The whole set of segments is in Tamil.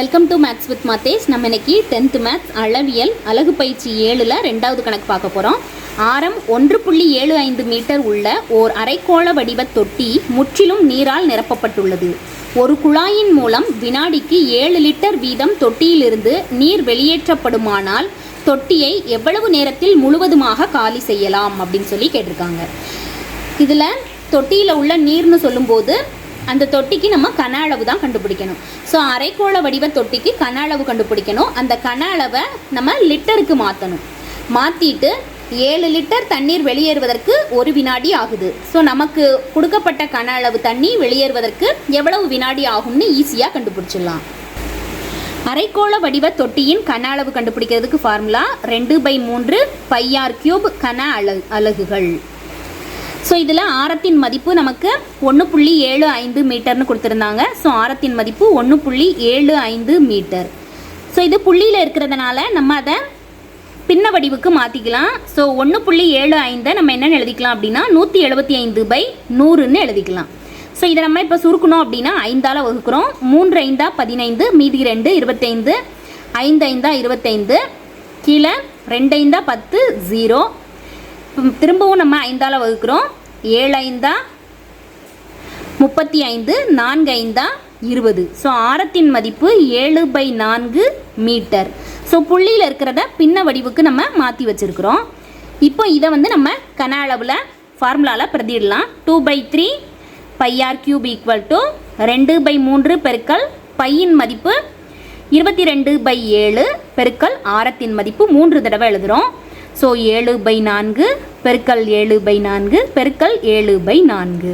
வெல்கம் டு மேத்ஸ் வித் மாத்தேஸ் நம்ம இன்னைக்கு டென்த்து மேத்ஸ் அளவியல் அழகு பயிற்சி ஏழில் ரெண்டாவது கணக்கு பார்க்க போகிறோம் ஆரம் ஒன்று புள்ளி ஏழு ஐந்து மீட்டர் உள்ள ஓர் அரைக்கோள வடிவ தொட்டி முற்றிலும் நீரால் நிரப்பப்பட்டுள்ளது. ஒரு குழாயின் மூலம் வினாடிக்கு ஏழு லிட்டர் வீதம் தொட்டியிலிருந்து நீர் வெளியேற்றப்படுமானால் தொட்டியை எவ்வளவு நேரத்தில் முழுவதுமாக காலி செய்யலாம் அப்படின்னு சொல்லி கேட்டிருக்காங்க. இதில் தொட்டியில் உள்ள நீர்னு சொல்லும்போது அந்த தொட்டிக்கு நம்ம கன அளவு தான் கண்டுபிடிக்கணும். ஸோ அரைக்கோள வடிவ தொட்டிக்கு கன அளவு கண்டுபிடிக்கணும். அந்த கன அளவை நம்ம லிட்டருக்கு மாற்றணும் மாற்றிட்டு ஏழு லிட்டர் தண்ணீர் வெளியேறுவதற்கு ஒரு வினாடி ஆகுது. ஸோ நமக்கு கொடுக்கப்பட்ட கன அளவு தண்ணி வெளியேறுவதற்கு எவ்வளவு வினாடி ஆகும்னு ஈஸியாக கண்டுபிடிச்சிடலாம். அரைக்கோள வடிவ தொட்டியின் கன அளவு கண்டுபிடிக்கிறதுக்கு ஃபார்முலா ரெண்டு பை மூன்று பையார் கியூப் கன அலகு அலகுகள். ஸோ இதில் ஆரத்தின் மதிப்பு நமக்கு ஒன்று புள்ளி ஏழு ஐந்து மீட்டர்னு கொடுத்துருந்தாங்க. ஸோ ஆரத்தின் மதிப்பு ஒன்று புள்ளி ஏழு ஐந்து மீட்டர். ஸோ இது புள்ளியில் இருக்கிறதுனால நம்ம அதை பின்ன வடிவுக்கு மாற்றிக்கலாம் ஸோ ஒன்று புள்ளி ஏழு ஐந்தை நம்ம என்னென்னு எழுதிக்கலாம் அப்படின்னா நூற்றி எழுபத்தி ஐந்து பை நூறுன்னு எழுதிக்கலாம். ஸோ இதை நம்ம இப்போ சுருக்கணும் அப்படின்னா ஐந்தால் வகுக்கிறோம். மூன்று ஐந்தா பதினைந்து மீதி ரெண்டு இருபத்தைந்து ஐந்து ஐந்தா இருபத்தைந்து கீழே ரெண்டு ஐந்தா பத்து ஜீரோ. திரும்பவும் நம்ம ஐந்தால் வகுக்கிறோம். ஏழு ஐந்தா முப்பத்தி ஐந்து நான்கு ஐந்தா இருபது. ஸோ ஆரத்தின் மதிப்பு ஏழு பை நான்கு மீட்டர். ஸோ புள்ளியில் இருக்கிறத பின்ன வடிவுக்கு நம்ம மாற்றி வச்சுருக்கிறோம். இப்போ இதை வந்து நம்ம கன அளவில் ஃபார்முலாவில் பிரதிடலாம் two pi three pi r cube equal to ரெண்டு பை மூன்று பெருக்கல் பையின் மதிப்பு இருபத்தி ரெண்டு பை ஏழு பெருக்கல் ஆரத்தின் மதிப்பு மூன்று தடவை எழுதுகிறோம் ஸோ ஏழு பை நான்கு பெருக்கல் ஏழு பை நான்கு பெருக்கல் ஏழு பை நான்கு.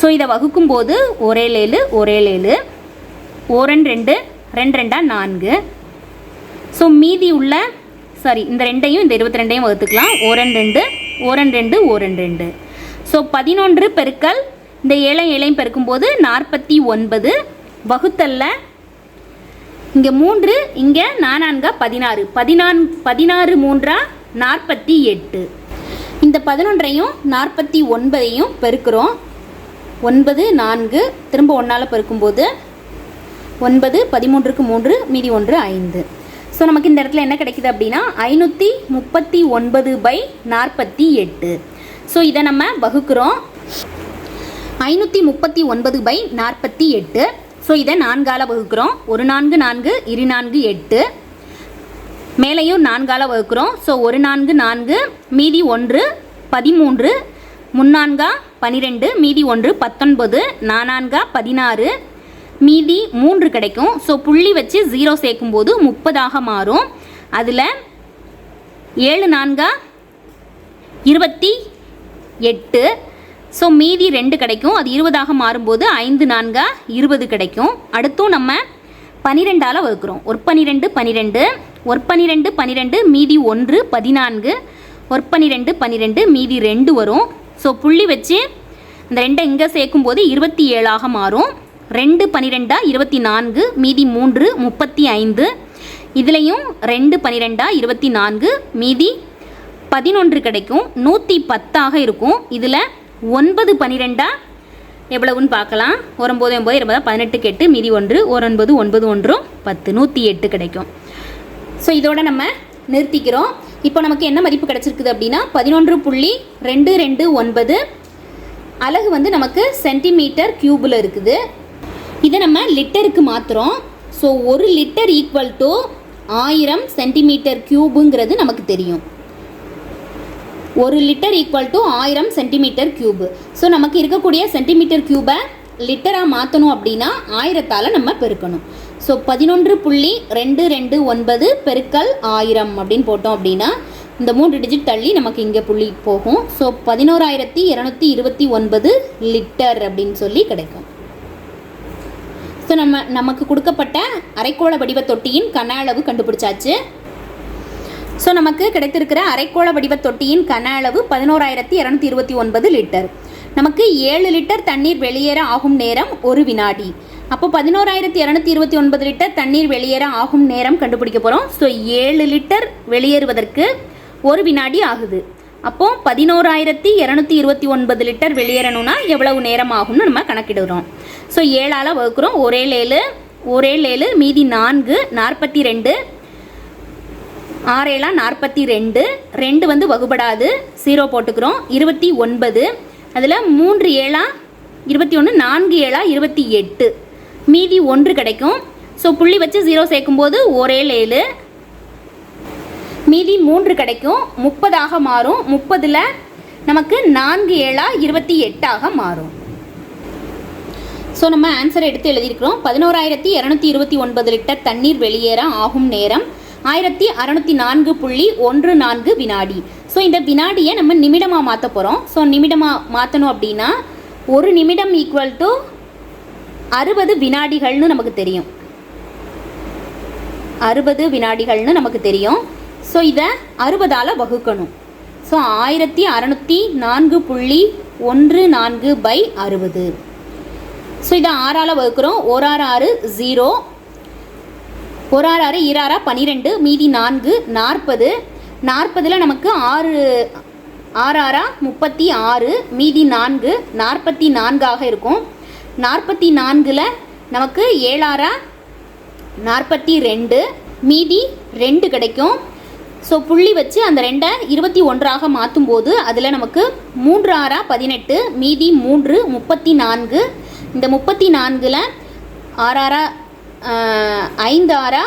ஸோ இதை வகுக்கும் போது ஒரே ஏழு ஒரே ஏழு ஓரன் ரெண்டு ரெண்டு ரெண்டா நான்கு. ஸோ மீதி உள்ள சாரி இந்த ரெண்டையும் இந்த இருபத்தி ரெண்டையும் வகுத்துக்கலாம். ஓரன் ரெண்டு ஓரன் ரெண்டு ஓரன் ரெண்டு. ஸோ பதினொன்று பெருக்கல் இந்த ஏழை ஏழையும் பெருக்கும்போது நாற்பத்தி ஒன்பது. வகுத்தல்ல இங்கே மூன்று இங்கே நானான்கா பதினாறு. பதினான் பதினாறு மூன்றா நாற்பத்தி எட்டு. இந்த பதினொன்றையும் நாற்பத்தி ஒன்பதையும் பெருக்கிறோம். ஒன்பது நான்கு திரும்ப ஒன்றால் பெருக்கும்போது ஒன்பது பதிமூன்றுக்கு மூன்று மீதி ஒன்று ஐந்து. ஸோ நமக்கு இந்த இடத்துல என்ன கிடைக்குது அப்படின்னா ஐநூற்றி முப்பத்தி ஒன்பது பை நாற்பத்தி எட்டு. ஸோ இதை நம்ம வகுக்கிறோம். ஐநூற்றி முப்பத்தி ஒன்பது பை நாற்பத்தி எட்டு. ஸோ இதை நான்கால வகுக்கிறோம். ஒரு நான்கு நான்கு இரு நான்கு எட்டு. மேலேயும் நான்கால வகுக்கிறோம். ஸோ ஒரு நான்கு நான்கு மீதி ஒன்று பதிமூன்று முன்னான்கா பனிரெண்டு மீதி ஒன்று பத்தொன்பது நானான்கா பதினாறு மீதி மூன்று கிடைக்கும். ஸோ புள்ளி வச்சு ஜீரோ சேர்க்கும்போது முப்பதாக மாறும். அதில் ஏழு நான்கா இருபத்தி எட்டு. ஸோ மீதி ரெண்டு கிடைக்கும். அது இருபதாக மாறும்போது ஐந்து நான்கா இருபது கிடைக்கும். அடுத்தும் நம்ம பனிரெண்டால் வகுக்கிறோம். ஒரு பனிரெண்டு பனிரெண்டு ஒரு பன்னிரெண்டு மீதி ஒன்று பதினான்கு. ஒற்பனிரெண்டு பன்னிரெண்டு மீதி ரெண்டு வரும். ஸோ புள்ளி வச்சு இந்த ரெண்டை இங்கே சேர்க்கும்போது இருபத்தி ஏழாக மாறும். ரெண்டு பன்னிரெண்டா இருபத்தி நான்கு மீதி மூன்று முப்பத்தி ஐந்து. இதுலேயும் ரெண்டு பன்னிரெண்டா இருபத்தி நான்கு மீதி பதினொன்று கிடைக்கும். நூற்றி பத்தாக இருக்கும். இதில் ஒன்பது பன்னிரெண்டா எவ்வளவுன்னு பார்க்கலாம். ஒரு ஒம்பது ஒம்பது இருபதா பதினெட்டுக்கு எட்டு மீதி ஒன்று. ஒரு ஒன்பது ஒன்பது ஒன்றும் பத்து. நூற்றி எட்டு கிடைக்கும். ஸோ இதோட நம்ம நிறுத்திக்கிறோம். இப்போ நமக்கு என்ன மதிப்பு கிடச்சிருக்குது அப்படின்னா பதினொன்று புள்ளி ரெண்டு ரெண்டு ஒன்பது. அலகு வந்து நமக்கு சென்டிமீட்டர் க்யூபில் இருக்குது. இதை நம்ம லிட்டருக்கு மாற்றுறோம் ஸோ ஒரு லிட்டர் ஈக்குவல் டு ஆயிரம் சென்டிமீட்டர் க்யூபுங்கிறது நமக்கு தெரியும். ஒரு லிட்டர் ஈக்குவல் டு ஆயிரம் சென்டிமீட்டர் க்யூப் ஸோ நமக்கு இருக்கக்கூடிய சென்டிமீட்டர் க்யூபை லிட்டராக மாற்றணும் அப்படின்னா ஆயிரத்தால் நம்ம பெருக்கணும். ஸோ பதினொன்று புள்ளி ரெண்டு ரெண்டு ஒன்பது பெருக்கல் ஆயிரம் அப்படின்னு போட்டோம் அப்படின்னா இந்த மூன்று டிஜிட் தள்ளி நமக்கு இங்கே புள்ளி போகும். ஸோ பதினோராயிரத்தி இரநூத்தி இருபத்தி ஒன்பது லிட்டர் அப்படின்னு சொல்லி கிடைக்கும். ஸோ நம்ம நமக்கு கொடுக்கப்பட்ட அரைக்கோள வடிவ தொட்டியின் கன அளவு கண்டுபிடிச்சாச்சு. ஸோ நமக்கு கிடைத்திருக்கிற அரைக்கோள வடிவ தொட்டியின் கன அளவு பதினோராயிரத்தி இரநூத்தி இருபத்தி ஒன்பது லிட்டர் நமக்கு ஏழு லிட்டர் தண்ணீர் வெளியேற ஆகும் நேரம் ஒரு வினாடி. அப்போ பதினோராயிரத்தி இரநூத்தி இருபத்தி ஒன்பது லிட்டர் தண்ணீர் வெளியேற ஆகும் நேரம் கண்டுபிடிக்க போகிறோம் ஸோ ஏழு லிட்டர் வெளியேறுவதற்கு ஒரு வினாடி ஆகுது. அப்போ பதினோராயிரத்தி இரநூத்தி இருபத்தி ஒன்பது லிட்டர் வெளியேறணும்னா எவ்வளவு நேரம் ஆகும்னு நம்ம கணக்கிடுறோம். ஸோ ஏழால் வகுக்கிறோம். ஒரே ஏழு ஒரே ஏழு மீதி நான்கு நாற்பத்தி ரெண்டு. ஆறேலாம் நாற்பத்தி ரெண்டு. ரெண்டு வந்து வகுபடாது. ஜீரோ போட்டுக்கிறோம். இருபத்தி ஒன்பது. அதில் மூன்று ஏழா இருபத்தி ஒன்று நான்கு ஏழா இருபத்தி எட்டு. மீதி ஒன்று கிடைக்கும். ஸோ புள்ளி வச்சு ஜீரோ சேர்க்கும்போது ஒரே ஏழு. மீதி மூன்று கிடைக்கும். முப்பதாக மாறும். முப்பதில் நமக்கு நான்கு ஏழா இருபத்தி எட்டாக மாறும். ஸோ நம்ம ஆன்சரை எடுத்து எழுதியிருக்கிறோம். பதினோராயிரத்தி இரநூத்தி இருபத்தி ஒன்பது லிட்டர் தண்ணீர் வெளியேற ஆகும் நேரம். ஆயிரத்தி அறநூற்றி நான்கு புள்ளி ஒன்று நான்கு வினாடி. ஸோ இந்த வினாடியை நம்ம நிமிடமாக மாற்ற போகிறோம் ஸோ நிமிடமாக மாற்றணும் அப்படின்னா ஒரு நிமிடம் ஈக்குவல் டு அறுபது வினாடிகள்னு நமக்கு தெரியும். அறுபது வினாடிகள்னு நமக்கு தெரியும். ஸோ இதை அறுபதால் வகுக்கணும். ஸோ ஆயிரத்தி அறநூற்றி நான்கு புள்ளி ஒன்று நான்கு பை அறுபது. ஸோ இதை ஆறால் வகுக்கிறோம். ஒரு ஆறு ஆறு ஜீரோ. ஒரு ஆறு ஆறு இராறா பன்னிரெண்டு மீதி நான்கு நாற்பது. நாற்பதில் நமக்கு ஆறு ஆறு ஆறா முப்பத்தி ஆறு மீதி நான்கு நாற்பத்தி நான்காக இருக்கும். நாற்பத்தி நான்கில் நமக்கு ஏழாறா நாற்பத்தி ரெண்டு மீதி ரெண்டு கிடைக்கும். ஸோ புள்ளி வச்சு அந்த ரெண்டை இருபத்தி ஒன்றாக மாற்றும் போது அதில் நமக்கு மூன்று ஆறா பதினெட்டு மீதி மூன்று முப்பத்தி நான்கு. இந்த முப்பத்தி நான்கில் ஆறாரா ஐந்து ஆறா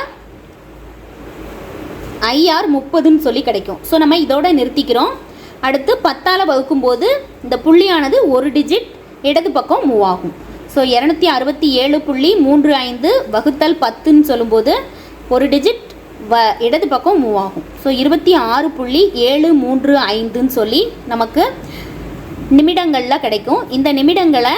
ஐஆர் முப்பதுன்னு சொல்லி கிடைக்கும். ஸோ நம்ம இதோட நிறுத்திக்கிறோம். அடுத்து பத்தால் வகுக்கும்போது இந்த புள்ளியானது ஒரு டிஜிட் இடது பக்கம் மூவ் ஆகும். ஸோ இரநூத்தி அறுபத்தி ஏழு புள்ளி மூன்று ஐந்து வகுத்தல் பத்துன்னு சொல்லும்போது ஒரு டிஜிட் வ இடது பக்கம் மூவ் ஆகும். ஸோ இருபத்தி ஆறு புள்ளி ஏழு மூன்று ஐந்துன்னு சொல்லி நமக்கு நிமிடங்களில் கிடைக்கும். இந்த நிமிடங்களை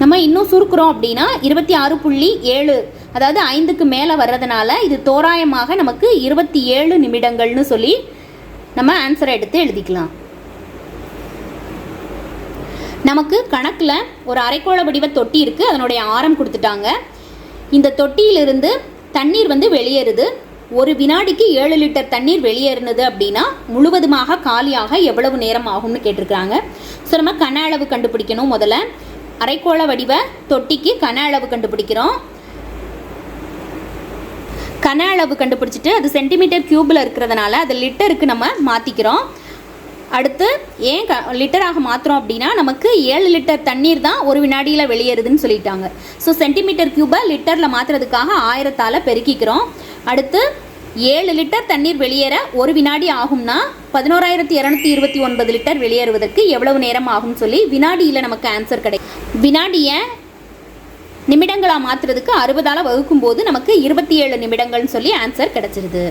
நம்ம இன்னும் சுருக்குறோம் அப்படின்னா இருபத்தி ஆறு புள்ளி ஏழு அதாவது ஐந்துக்கு மேலே வர்றதுனால இது தோராயமாக நமக்கு இருபத்தி ஏழு நிமிடங்கள்னு சொல்லி நம்ம ஆன்சரை எடுத்து எழுதிக்கலாம். நமக்கு கணக்கில் ஒரு அரைக்கோள வடிவ தொட்டி இருக்குது அதனுடைய ஆரம் கொடுத்துட்டாங்க. இந்த தொட்டியிலிருந்து தண்ணீர் வந்து வெளியேறுது. ஒரு வினாடிக்கு ஏழு லிட்டர் தண்ணீர் வெளியேறினது அப்படின்னா முழுவதுமாக காலியாக எவ்வளவு நேரம் ஆகும்னு கேட்டிருக்கிறாங்க. ஸோ நம்ம கன அளவு கண்டுபிடிக்கணும் முதல்ல. அரைக்கோள வடிவ தொட்டிக்கு கன அளவு கண்டுபிடிக்கிறோம். கன அளவு கண்டுபிடிச்சிட்டு அது சென்டிமீட்டர் கியூபில் இருக்கிறதுனால அது லிட்டருக்கு நம்ம மாற்றிக்கிறோம் அடுத்து ஏன் க லிட்டராக மாற்றுறோம் அப்படின்னா நமக்கு ஏழு லிட்டர் தண்ணீர் தான் ஒரு வினாடியில் வெளியேறுதுன்னு சொல்லிட்டாங்க. ஸோ சென்டிமீட்டர் கியூபை லிட்டரில் மாற்றுறதுக்காக ஆயிரத்தால் பெருக்கிக்கிறோம். அடுத்து ஏழு லிட்டர் தண்ணீர் வெளியேற ஒரு வினாடி ஆகும்னா பதினோராயிரத்தி இரநூத்தி இருபத்தி ஒன்பது லிட்டர் வெளியேறுவதற்கு எவ்வளவு நேரம் ஆகும்னு சொல்லி வினாடியில் நமக்கு ஆன்சர் கிடைக்கும் வினாடியை நிமிடங்களாக மாற்றுறதுக்கு அறுபதால் வகுக்கும் போது நமக்கு இருபத்தி ஏழு நிமிடங்கள்னு சொல்லி ஆன்சர் கிடச்சிருது.